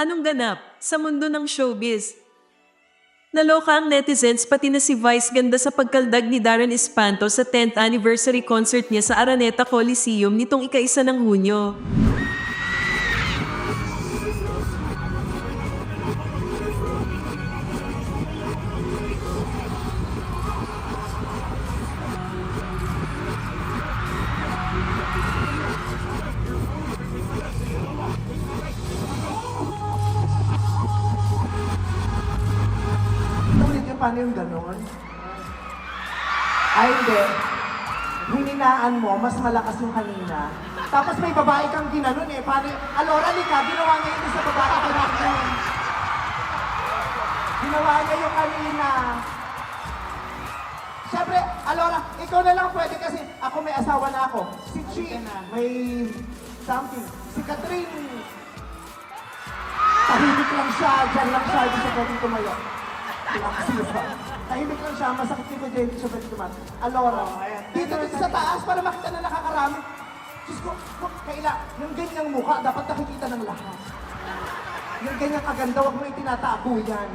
Anong ganap sa mundo ng showbiz? Naloka ang netizens pati na si Vice ganda sa pagkaldag ni Darren Espanto sa 10th anniversary concert niya sa Araneta Coliseum nitong ika-isa ng Hunyo. Paano yung ganon? Ay, hindi. Hininaan mo, mas malakas yung kanina. Tapos may babae kang ginanon eh. Paano, Alora, Lika, ginawa niya yun sa babae kanina. Ginawa niya yung kanina. Siyempre, Alora, ikaw na lang pwede kasi ako may asawa na ako. Si Chi, may something. Si Catherine, tahimik lang siya, dyan lang siya, hindi siya pwedeng tumayo. Tahimik lang siya, masakit kanya, hindi siya pwedeng tumayo. Alora, dito din sa taas para makita na nakakarami. Diyos ko, kaila, yung ganyang mukha, dapat nakikita ng lahat. Yung ganyang kaganda, huwag mo itinatago yan.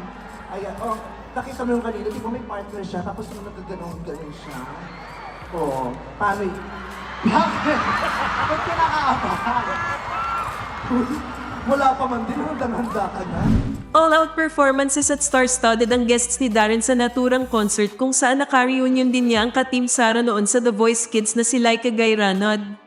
Ayan, oh, nakita mo yung kanina, di ba may partner siya, tapos nung nagaganon, ganon siya. Oo, paano yun? Bakit? Ba't ka nakaabahan? Wala pa man din, handang-handa ka na. All-out performances at star-studded ang guests ni Darren sa naturang concert kung saan naka-reunion din niya ang ka-team Sara noon sa The Voice Kids na si Laika Gayranod.